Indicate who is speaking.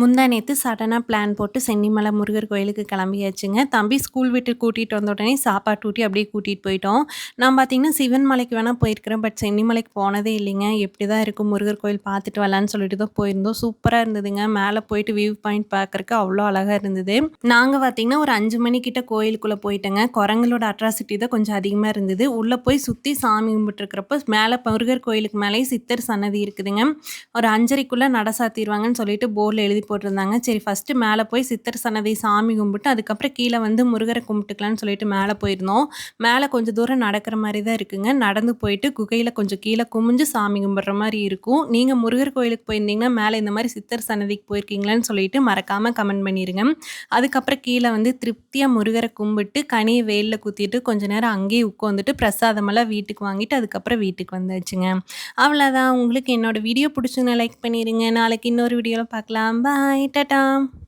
Speaker 1: முந்தா நேற்று சடனாக பிளான் போட்டு சென்னிமலை முருகர் கோயிலுக்கு கிளம்பியாச்சுங்க. தம்பி ஸ்கூல் விட்டு கூட்டிகிட்டு வந்த உடனே சாப்பாடு ஊட்டி அப்படியே கூட்டிகிட்டு போயிட்டோம். நான் பார்த்தீங்கன்னா சிவன் மலைக்கு வேணால் போயிருக்கிறேன் பட் சென்னிமலைக்கு போனதே இல்லைங்க. எப்படி தான் இருக்கும் முருகர் கோயில் பார்த்துட்டு வரலான்னு சொல்லிட்டு தான் போயிருந்தோம். சூப்பராக இருந்ததுங்க. மேலே போயிட்டு வியூ பாயிண்ட் பார்க்குறக்கு அவ்வளோ அழகாக இருந்தது. நாங்கள் பார்த்தீங்கன்னா ஒரு அஞ்சு மணிக்கிட்ட கோயிலுக்குள்ளே போயிட்டேங்க. குரங்களோட அட்ராசிட்டி தான் கொஞ்சம் அதிகமாக இருந்தது. உள்ளே போய் சுற்றி சாமி கும்பிட்டுருக்கிறப்ப மேலே முருகர் கோயிலுக்கு மேலே சித்தர் சன்னதி இருக்குதுங்க. ஒரு அஞ்சரைக்குள்ளே நட சாத்திடுவாங்கன்னு சொல்லிட்டு போர்டில் எழுதி போட்டிருந்தாங்க. சரி ஃபஸ்ட்டு மேலே போய் சித்தர் சன்னதி சாமி கும்பிட்டு அதுக்கப்புறம் கீழே வந்து முருகரை கும்பிட்டுக்கலான்னு சொல்லிட்டு மேலே போயிருந்தோம். மேலே கொஞ்சம் தூரம் நடக்கிற மாதிரி தான் இருக்குங்க. நடந்து போயிட்டு குகையில் கொஞ்சம் கீழே குமிஞ்சு சாமி கும்பிட்ற மாதிரி இருக்கும். நீங்கள் முருகர் கோயிலுக்கு போயிருந்தீங்கன்னா மேலே இந்த மாதிரி சித்தர் சன்னதிக்கு போயிருக்கீங்களான்னு சொல்லிட்டு மறக்காமல் கமெண்ட் பண்ணிடுங்க அதுக்கப்புறம் கீழே வந்து திருப்தியாக முருகரை கும்பிட்டு கனியை வெயிலில் குத்திட்டு கொஞ்ச நேரம் அங்கேயே உட்காந்துட்டு பிரசாதமெல்லாம் வீட்டுக்கு வாங்கிட்டு அதுக்கப்புறம் வீட்டுக்கு வந்தாச்சுங்க. அவ்வளோதான் உங்களுக்கு என்னோடய வீடியோ பிடிச்சுன்னு லைக் பண்ணிடுங்க நாளைக்கு இன்னொரு வீடியோவில் பார்க்கலாம். பாய் டாட்டா